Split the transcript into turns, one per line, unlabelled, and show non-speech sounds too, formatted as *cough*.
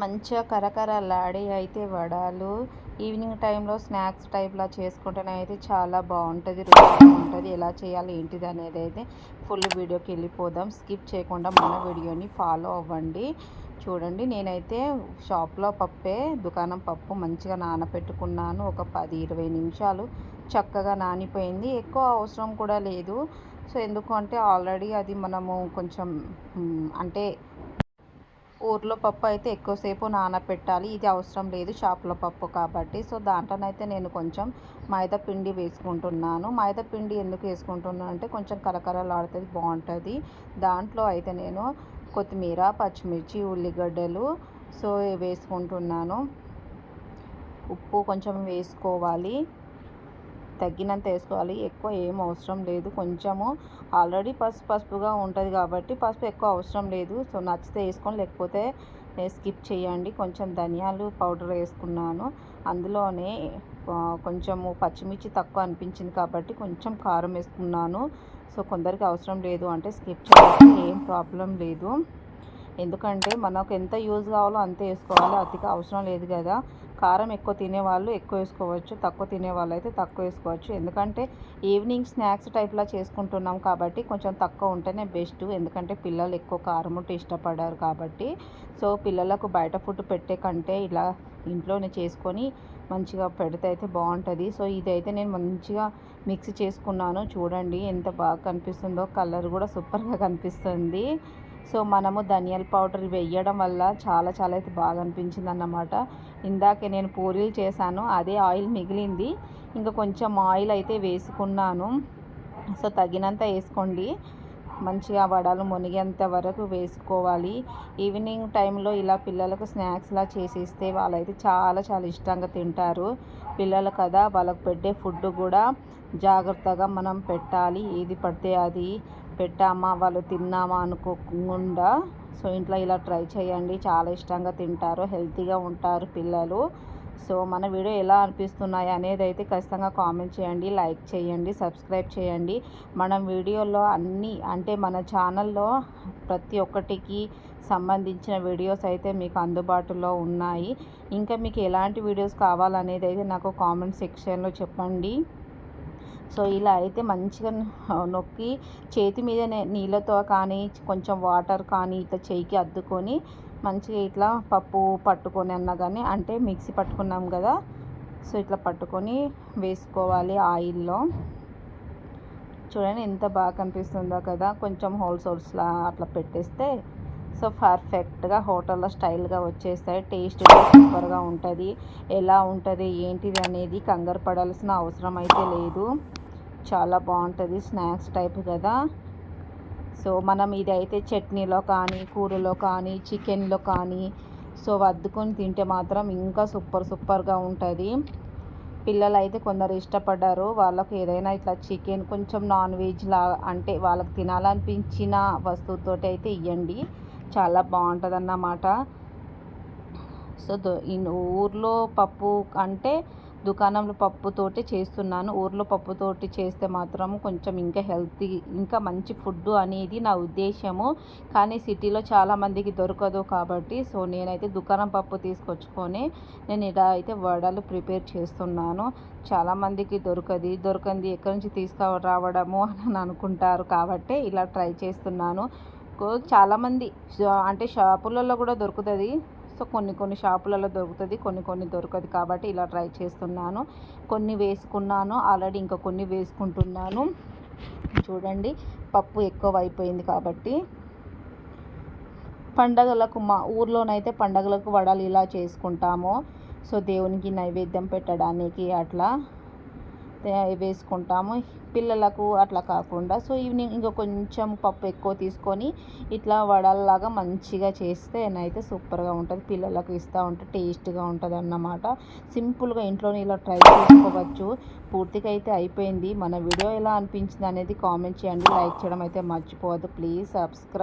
మంచిగా కరకరలాడి అయితే వడాలు. ఈవినింగ్ టైంలో స్నాక్స్ టైప్లా చేసుకుంటేనే అయితే చాలా బాగుంటుంది రుచిగా ఉంటుంది. ఎలా చేయాలి ఏంటిది అనేది అయితే ఫుల్ వీడియోకి వెళ్ళిపోదాం. స్కిప్ చేయకుండా మన వీడియోని ఫాలో అవ్వండి. చూడండి నేనైతే షాప్లో పప్పే దుకాణం పప్పు మంచిగా నానబెట్టుకున్నాను ఒక పది ఇరవై నిమిషాలు చక్కగా నానిపోయింది. ఎక్కువ అవసరం కూడా లేదు. సో ఎందుకంటే ఆల్రెడీ అది మనము కొంచెం అంటే ఊర్లో పప్పు అయితే ఎక్కువసేపు నానబెట్టాలి ఇది అవసరం లేదు షాప్లో పప్పు కాబట్టి. సో దాంట్లోనైతే నేను కొంచెం మైదా పిండి వేసుకుంటున్నాను. మైదా పిండి ఎందుకు వేసుకుంటున్నాను అంటే కొంచెం కరకరలాడుతుంది బాగుంటుంది. దాంట్లో అయితే నేను కొత్తిమీర పచ్చిమిర్చి ఉల్లిగడ్డలు సో వేసుకుంటున్నాను. ఉప్పు కొంచెం వేసుకోవాలి. తగ్గినంత వేసుకోవాలి. ఎక్కువ ఏం అవసరం లేదు. కొంచెము ఆల్రెడీ పసుపు పసుపుగా ఉంటుంది కాబట్టి పసుపు ఎక్కువ అవసరం లేదు. సో నచ్చితే వేసుకొని లేకపోతే స్కిప్ చేయండి. కొంచెం ధనియాలు పౌడర్ వేసుకున్నాను. అందులోనే కొంచెము పచ్చిమిర్చి తక్కువ అనిపించింది కాబట్టి కొంచెం కారం వేసుకున్నాను. సో కొందరికి అవసరం లేదు అంటే స్కిప్ చేయాలి ఏం ప్రాబ్లం లేదు. ఎందుకంటే మనకు ఎంత యూజ్ కావాలో అంతే వేసుకోవాలి. అతిగా అవసరం లేదు కదా. కారం ఎక్కువ తినేవాళ్ళు ఎక్కువ వేసుకోవచ్చు తక్కువ తినేవాళ్ళు అయితే తక్కువ వేసుకోవచ్చు. ఎందుకంటే ఈవినింగ్ స్నాక్స్ టైప్లా చేసుకుంటున్నాం కాబట్టి కొంచెం తక్కువ ఉంటేనే బెస్ట్. ఎందుకంటే పిల్లలు ఎక్కువ కారం ఉంటే ఇష్టపడారు కాబట్టి. సో పిల్లలకు బయట ఫుడ్ పెట్టే కంటే ఇలా ఇంట్లోనే చేసుకొని మంచిగా పెడితే అయితే బాగుంటుంది. సో ఇదైతే నేను మంచిగా మిక్స్ చేసుకున్నాను. చూడండి ఎంత బాగా కనిపిస్తుందో కలర్ కూడా సూపర్గా కనిపిస్తుంది. సో మనము ధనియాల పౌడర్ వేయడం వల్ల చాలా చాలా అయితే బాగా అనిపించింది అన్నమాట ఇందాకే నేను పూరీలు చేశాను అదే ఆయిల్ మిగిలింది. ఇంకా కొంచెం ఆయిల్ అయితే వేసుకున్నాను. సో తగినంత వేసుకోండి. మంచిగా వడలు మునిగేంత వరకు వేసుకోవాలి. ఈవినింగ్ టైంలో ఇలా పిల్లలకు స్నాక్స్లా చేసిస్తే వాళ్ళైతే చాలా చాలా ఇష్టంగా తింటారు. పిల్లలు కదా వాళ్ళకు పెట్టే ఫుడ్ కూడా జాగ్రత్తగా మనం పెట్టాలి. ఏది పడితే అది. పెట్టామా వాళ్ళు తిన్నామా అనుకోకుండా. సో ఇంట్లో ఇలా ట్రై చేయండి. చాలా ఇష్టంగా తింటారు. హెల్తీగా ఉంటారు పిల్లలు. సో మన వీడియో ఎలా అనిపిస్తున్నాయి అనేది అయితే ఖచ్చితంగా కామెంట్ చేయండి లైక్ చేయండి సబ్స్క్రైబ్ చేయండి. మనం వీడియోలో అన్నీ అంటే మన ఛానల్లో ప్రతి ఒక్కటికి సంబంధించిన వీడియోస్ అయితే మీకు అందుబాటులో ఉన్నాయి. ఇంకా మీకు ఎలాంటి వీడియోస్ కావాలనేది అయితే నాకు కామెంట్ సెక్షన్లో చెప్పండి. సో ఇలా అయితే మంచిగా *laughs* నొక్కి చేతి మీద నీళ్ళతో కానీ కొంచెం వాటర్ కానీ ఇట్లా చేయికి అద్దుకొని మంచిగా ఇట్లా పప్పు పట్టుకొని అన్నా కానీ అంటే మిక్సీ పట్టుకున్నాం కదా సో ఇట్లా పట్టుకొని వేసుకోవాలి ఆయిల్లో. చూడండి ఎంత బాగా కనిపిస్తుందో కదా కొంచెం హోల్స్ హోల్స్లా అట్లా పెట్టేస్తే సో పర్ఫెక్ట్గా హోటల్లో స్టైల్గా వచ్చేస్తాయి టేస్ట్ సూపర్గా ఉంటుంది. ఎలా ఉంటుంది ఏంటిది అనేది కంగారు పడాల్సిన అవసరం అయితే లేదు. చాలా బాగుంటుంది స్నాక్స్ టైప్ కదా. సో మనం ఇది అయితే చట్నీలో కానీ కూరలో కానీ చికెన్లో కానీ సో వద్దుకొని తింటే మాత్రం ఇంకా సూపర్ సూపర్గా ఉంటుంది. పిల్లలు అయితే కొందరు ఇష్టపడ్డారు వాళ్ళకు ఏదైనా ఇట్లా చికెన్ కొంచెం నాన్ వెజ్ లా అంటే వాళ్ళకి తినాలనిపించిన వస్తువుతో అయితే ఇవ్వండి చాలా బాగుంటుంది అన్నమాట సో ఊర్లో పప్పు అంటే దుకాణంలో పప్పుతోటి చేస్తున్నాను. ఊర్లో పప్పుతోటి చేస్తే మాత్రం కొంచెం ఇంకా హెల్తీ ఇంకా మంచి ఫుడ్ అనేది నా ఉద్దేశము కానీ సిటీలో చాలామందికి దొరకదు కాబట్టి సో నేనైతే దుకాణం పప్పు తీసుకొచ్చుకొని నేను ఇలా అయితే వడలు ప్రిపేర్ చేస్తున్నాను. చాలామందికి దొరకది దొరకంది ఎక్కడి నుంచి తీసుకురావడము అని అనుకుంటారు కాబట్టి ఇలా ట్రై చేస్తున్నాను. చాలామంది అంటే షాపులలో కూడా దొరుకుతుంది. సో కొన్ని కొన్ని షాపులలో దొరుకుతుంది కొన్ని కొన్ని దొరకదు కాబట్టి ఇలా ట్రై చేస్తున్నాను. కొన్ని వేసుకున్నాను ఆల్రెడీ ఇంకా కొన్ని వేసుకుంటున్నాను. చూడండి పప్పు ఎక్కువ అయిపోయింది కాబట్టి. పండగలకు మా ఊర్లోనైతే పండగలకు వడలు ఇలా చేసుకుంటాము. సో దేవునికి నైవేద్యం పెట్టడానికి అట్లా. వేసుకుంటాము. పిల్లలకు అట్లా కాకుండా సో ఈవినింగ్ ఇంకా కొంచెం పప్పు ఎక్కువ తీసుకొని ఇట్లా వడల్లాగా మంచిగా చేస్తే అయితే సూపర్గా ఉంటుంది. పిల్లలకు ఇస్తూ ఉంటే టేస్ట్గా ఉంటుంది అన్నమాట సింపుల్గా ఇంట్లోనే ఇలా ట్రై చేసుకోవచ్చు. పూర్తిగా అయితే అయిపోయింది. మన వీడియో ఎలా అనిపించింది అనేది కామెంట్ చేయండి. లైక్ చేయడం అయితే మర్చిపోవద్దు. Please subscribe